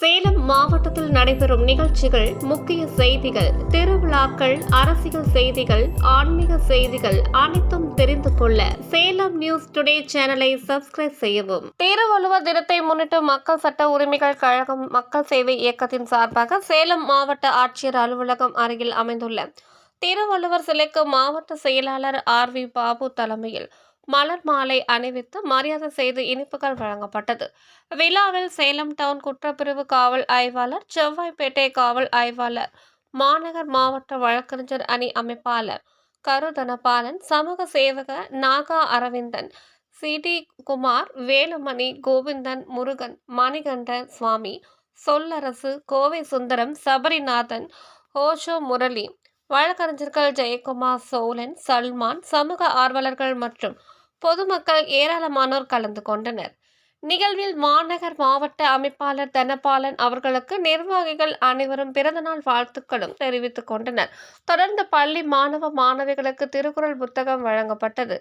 சேலம் மாவட்டத்தில் நடைபெறும் நிகழ்ச்சிகள் முக்கிய செய்திகள் திருவிழாக்கள் அரசியல் செய்திகள் ஆன்மீக செய்திகள் அனைத்தும் தெரிந்து கொள்ள சேலம் நியூஸ் டுடே சேனலை சப்ஸ்கிரைப் செய்யவும். திருவள்ளுவர் தினத்தை முன்னிட்டு மக்கள் சட்ட உரிமைகள் கழகம் மக்கள் சேவை இயக்கத்தின் சார்பாக சேலம் மாவட்ட ஆட்சியர் அலுவலகம் அருகில் அமைந்துள்ள திருவள்ளுவர் சிலைக்கு மாவட்ட செயலாளர் ஆர் வி பாபு தலைமையில் மலர் மாலை அணிவித்து மரியாதை செய்து இனிப்புகள் வழங்கப்பட்டது. விழாவில் சேலம் டவுன் குற்றப்பிரிவு காவல் ஆய்வாளர் செவ்வாய்ப்பேட்டை காவல் ஆய்வாளர் மாநகர் மாவட்ட வழக்கறிஞர் அணி அமைப்பாளர் கருதனபாலன் சமூக சேவக நாகா அரவிந்தன் சிடி குமார் வேலுமணி கோவிந்தன் முருகன் மணிகண்டன் சுவாமி சொல்லரசு கோவை சுந்தரம் சபரிநாதன் ஓஷோ முரளி வழக்கறிஞர்கள் ஜெயக்குமார் சோழன் சல்மான் சமூக ஆர்வலர்கள் மற்றும் பொதுமக்கள் ஏராளமானோர் கலந்து கொண்டனர். நிகழ்வில் மாநகர் மாவட்ட அமைப்பாளர் தனபாலன் அவர்களுக்கு நிர்வாகிகள் அனைவரும் பிறந்தநாள் வாழ்த்துக்களும் தெரிவித்துக் கொண்டனர். தொடர்ந்து பள்ளி மாணவ மாணவிகளுக்கு திருக்குறள் புத்தகம் வழங்கப்பட்டது.